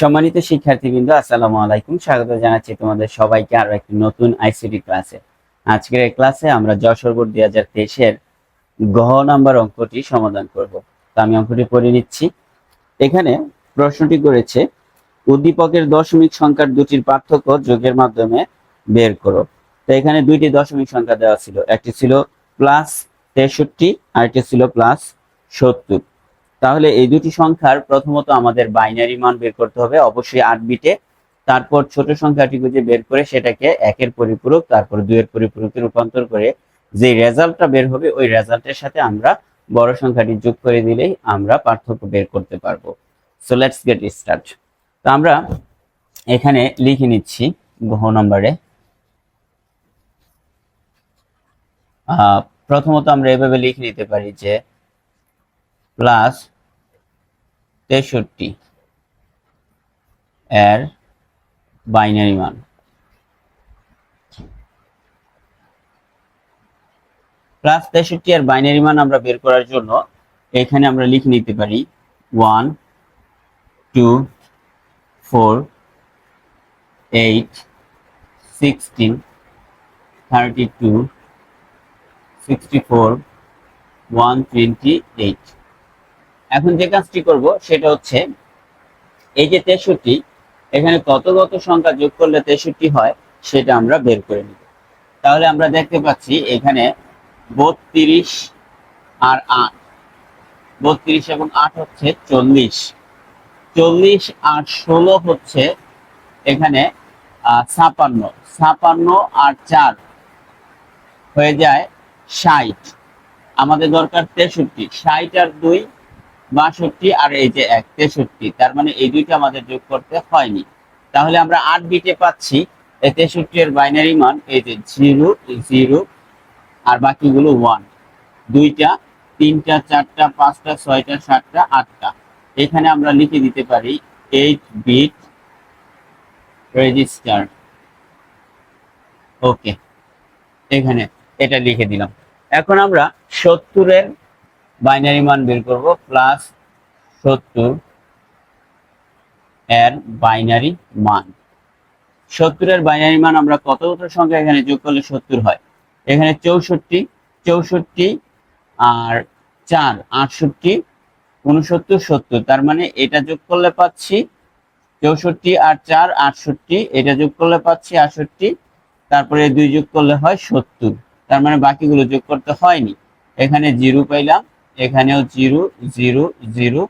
সম্মানিত শিক্ষার্থীবৃন্দ, আসসালামু আলাইকুম। স্বাগত জানাচ্ছি তোমাদের সবাইকে আরও একটি নতুন আইসিটি ক্লাসে। আজকের এই ক্লাসে আমরা যশোর বোর্ড দুই হাজার তেইশের গহ নাম্বার অঙ্কটি সমাধান করব। তো আমি অঙ্কটি পড়ে নিচ্ছি। এখানে প্রশ্নটি করেছে, উদ্দীপকের দশমিক সংখ্যার দুটির পার্থক্য যোগের মাধ্যমে বের করো। তো এখানে দুইটি দশমিক সংখ্যা দেওয়া ছিল, একটি ছিল প্লাস তেষট্টি আর একটি ছিল প্লাস সত্তর। তাহলে এই দুটি সংখ্যার প্রথমত আমাদের বাইনারি মান বের করতে হবে অবশ্যই আট বিটে তারপর ছোট সংখ্যাটি খুঁজে বের করে সেটাকে একের পরিপূরক, তারপর দুইয়ের পরিপূরকে রূপান্তর করে যে রেজাল্টটা বের হবে ওই রেজাল্টের সাথে আমরা বড় সংখ্যাটি যোগ করে দিলেই আমরা পার্থক্য বের করতে পারব। সো লেটস গেট স্টার্ট তো আমরা এখানে লিখে নিচ্ছি গহ নম্বরে। প্রথমত আমরা এভাবে লিখে নিতে পারি যে প্লাস তেষট্টি এর বাইনারি মান। প্লাস তেষট্টি এর বাইনারি মান আমরা বের করার জন্য এখানে আমরা লিখে নিতে পারি one, two, four, eight, sixteen, thirty two, sixty four, one, twenty eight. এখন যে কাজটি করব সেটা হচ্ছে এই যে তেষট্টি, এখানে কত সংখ্যা যোগ করলে তেষট্টি হয়, সেটা আমরা বের করে নিব। তাহলে আমরা দেখতে পাচ্ছি এখানে বত্রিশ আর আট। বত্রিশ এবং আট হচ্ছে চল্লিশ। চল্লিশ আর ষোলো হচ্ছে এখানে ছাপান্ন। ছাপান্ন আর চার হয়ে যায় ষাট। আমাদের দরকার তেষট্টি। ষাট আর দুই বাষট্টি আর এই যে এক, তেষট্টি, তার মানে এই দুইটা আমাদের যোগ করতে হয়নি। তাহলে আমরা আট বিটে পাচ্ছি, এই তেষট্টি এর বাইনারি মান, এই যে জিরো জিরো, আর বাকিগুলো ওয়ান দুইটা, তিনটা, চারটা, পাঁচটা, ছয়টা, সাতটা, আটটা। এখানে আমরা লিখে দিতে পারি এইট বিট রেজিস্টার ওকে এখানে এটা লিখে দিলাম। এখন আমরা সত্তরের বাইনারি মান বের করব প্লাস সত্তর এর বাইনারি মান। সত্তরের বাইনারি মান আমরা কত কত সংখ্যা এখানে যোগ করলে সত্তর হয়? এখানে চৌষট্টি চৌষট্টি আর চার, আটষট্টি, উনসত্তর, সত্তর। তার মানে এটা যোগ করলে পাচ্ছি চৌষট্টি আর চার, আটষট্টি। এটা যোগ করলে পাচ্ছি আটষট্টি। তারপরে দুই যোগ করলে হয় সত্তর। তার মানে বাকিগুলো যোগ করতে হয়নি। এখানে জিরো পাইলাম। এখানেও জিরো জিরো জিরো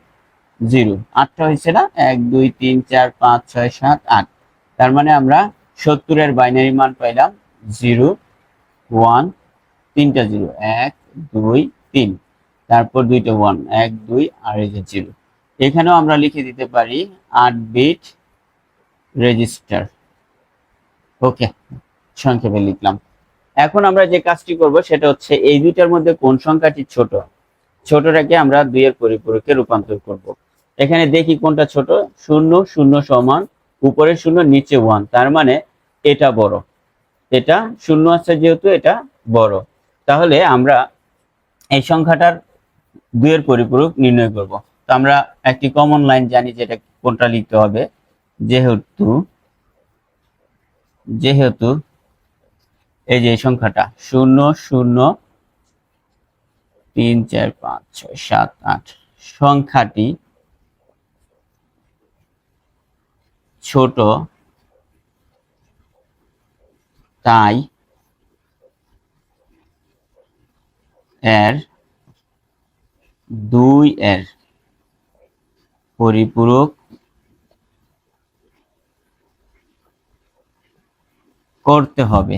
জিরো। আটটা হয়েছে না? এক, দুই, তিন, চার, পাঁচ, ছয়, সাত, আট। তার মানে আমরা সত্তরের বাইনারি মান পাইলাম জিরো, ওয়ান, তিনটা জিরো। এক, দুই, তিন। তারপর দুইটা ওয়ান, এক, দুই, আর এই যে জিরো। এখানেও আমরা লিখে দিতে পারি আট বিট রেজিস্টার। ওকে, সংক্ষেপে লিখলাম। এখন আমরা যে কাজটি করব সেটা হচ্ছে এই দুইটার মধ্যে কোন সংখ্যাটি ছোট? ছোটটাকে আমরা দুইয়ের পরিপূরকে রূপান্তর করব। এখানে দেখি কোনটা ছোট। শূন্য শূন্য সমান, উপরে শূন্য, নিচে ওয়ান। তার মানে এটা বড়। এটা শূন্য আছে যেহেতু, এটা বড়। তাহলে আমরা এই সংখ্যাটার দুইয়ের পরিপূরক নির্ণয় করব। তো আমরা একটি কমন লাইন জানি যেটা কোনটা লিখতে হবে। যেহেতু যেহেতু এই যে সংখ্যাটা, শূন্য শূন্য তিন, চার, পাঁচ, ছয়, সাত, আট সংখ্যাটি ছোট। তাই এর দুই এর পরিপূরক করতে হবে।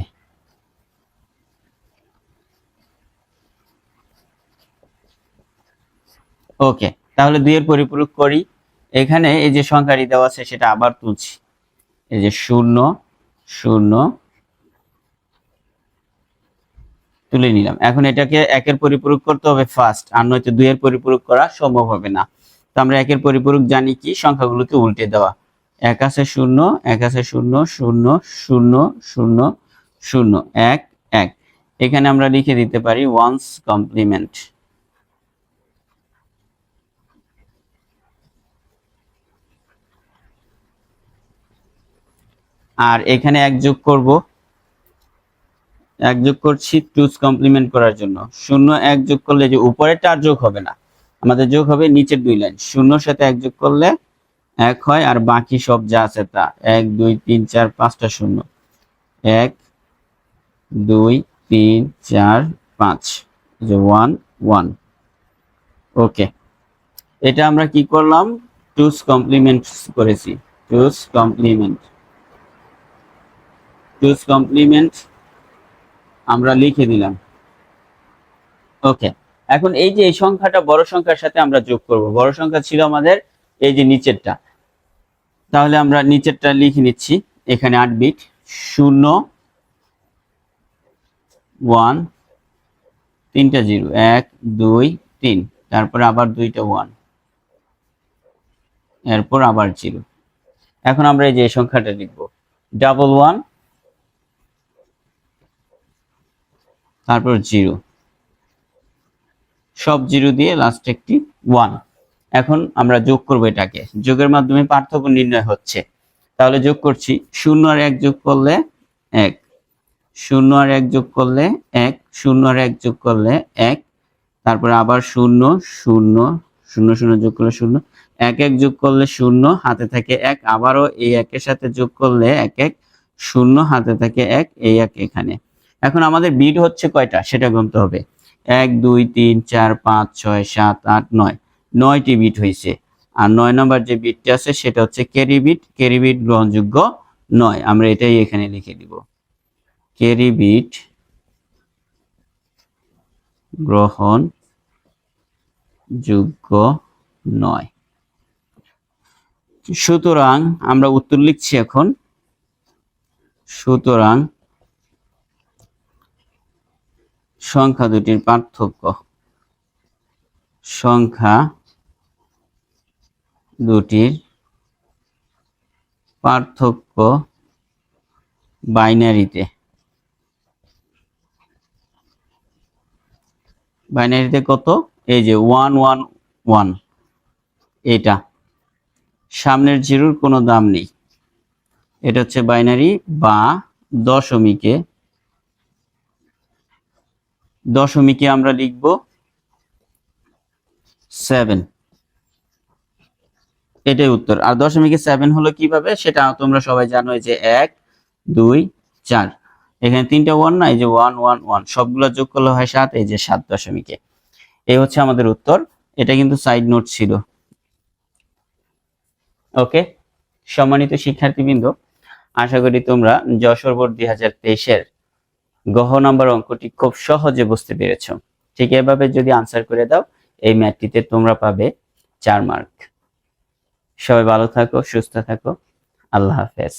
ওকে, তাহলে দুইয়ের পরিপূরক করি। এখানে এই যে সংখ্যাটি দেওয়া আছে, সেটা আবার তুলছি। এই যে শূন্য শূন্য, তুলে নিলাম। এখন এটাকে একের পরিপূরক করতে হবে ফার্স্ট আর নয়তো দুইয়ের পরিপূরক করা সম্ভব হবে না। তো আমরা একের পরিপূরক জানি কি, সংখ্যাগুলোকে উল্টে দেওয়া। এক আছে শূন্য, এক আছে শূন্য শূন্য শূন্য শূন্য শূন্য, এক এক। এখানে আমরা লিখে দিতে পারি ওয়ান্স কমপ্লিমেন্ট আর এখানে এক যোগ করব। এক যোগ করছি টুস কমপ্লিমেন্ট করার জন্য। শূন্য এক যোগ করলে যে উপরেরটা আর যোগ হবে না, আমাদের যোগ হবে নিচের দুই লাইন। শূন্যর সাথে এক যোগ করলে এক হয় আর বাকি সব যা আছে তা। এক, দুই, তিন, চার, পাঁচটা শূন্য। এক, দুই, তিন, চার, পাঁচ। যে ওয়ান ওয়ান ওকে এটা আমরা কি করলাম? টুস কমপ্লিমেন্ট করেছি। টুস কমপ্লিমেন্ট টুস কমপ্লিমেন্ট আমরা লিখে দিলাম। ওকে এখন এই যে এই সংখ্যাটা বড় সংখ্যার সাথে আমরা যোগ করব। বড় সংখ্যা ছিল আমাদের এই যে নিচেরটা। তাহলে আমরা নিচেরটা লিখে নিচ্ছি। এখানে আট বিট শূন্য ওয়ান তিনটা জিরো এক, দুই, তিন। তারপরে আবার দুইটা ওয়ান এরপর আবার জিরো এখন আমরা এই যে সংখ্যাটা লিখব। ডাবল ওয়ান তারপর জিরো। সব জিরো দিয়ে লাস্ট একটি ওয়ান এখন আমরা যোগ করব এটাকে। যোগের মাধ্যমে পার্থক্য নির্ণয় হচ্ছে। তাহলে যোগ করছি। শূন্য আর এক যোগ করলে এক। শূন্য আর এক যোগ করলে এক। শূন্য আর এক যোগ করলে এক। তারপরে আবার শূন্য শূন্য শূন্য শূন্য যোগ করলে শূন্য। এক এক যোগ করলে শূন্য, হাতে থাকে এক। আবারও এই একের সাথে যোগ করলে এক এক। শূন্য, হাতে থাকে এক। এই এক এখানে। এখন আমাদের বিট হচ্ছে কয়টা? সেটা গুনতে হবে। এক, দুই, তিন, চার, পাঁচ, ছয়, সাত, আট, নয়। নয়টি বিট হয়েছে। আর নয় নম্বর যে বিটটা আছে, সেটা হচ্ছে ক্যারি বিট ক্যারি বিট গ্রহণযোগ্য নয়। আমরা এটাই এখানে লিখে দিব। ক্যারি বিট গ্রহণ যোগ্য নয়। সুতরাং আমরা উত্তর লিখছি এখন। সুতরাং সংখ্যা দুটির পার্থক্য। সংখ্যা দুটির পার্থক্য বাইনারিতে। বাইনারিতে কত? এই যে ওয়ান ওয়ান ওয়ান। এটা। সামনের জিরোর কোনো দাম নেই। এটা হচ্ছে বাইনারি বা দশমিকে দশমিকে আমরা লিখব সেভেন এটাই উত্তর। আর দশমিকে সেভেন হলো কীভাবে? সেটা তোমরা সবাই জানো যে এক, দুই, চার। এখানে তিনটা ওয়ান না, এই যে ওয়ান ওয়ান ওয়ান সবগুলো যোগ করলে হয় সাত, এই যে সাত দশমিকে। এই হচ্ছে আমাদের উত্তর। এটা কিন্তু সাইড নোট ছিল। ওকে? সম্মানিত শিক্ষার্থীবৃন্দ, আশা করি তোমরা যশোর বোর্ড দুই হাজার তেইশের গহ নাম্বার অঙ্কটি খুব সহজে বুঝতে পেরেছ। ঠিক এভাবে যদি আনসার করে দাও, এই ম্যাটটিতে তোমরা পাবে চার মার্ক সবাই ভালো থাকো, সুস্থ থাকো। আল্লাহ হাফেজ।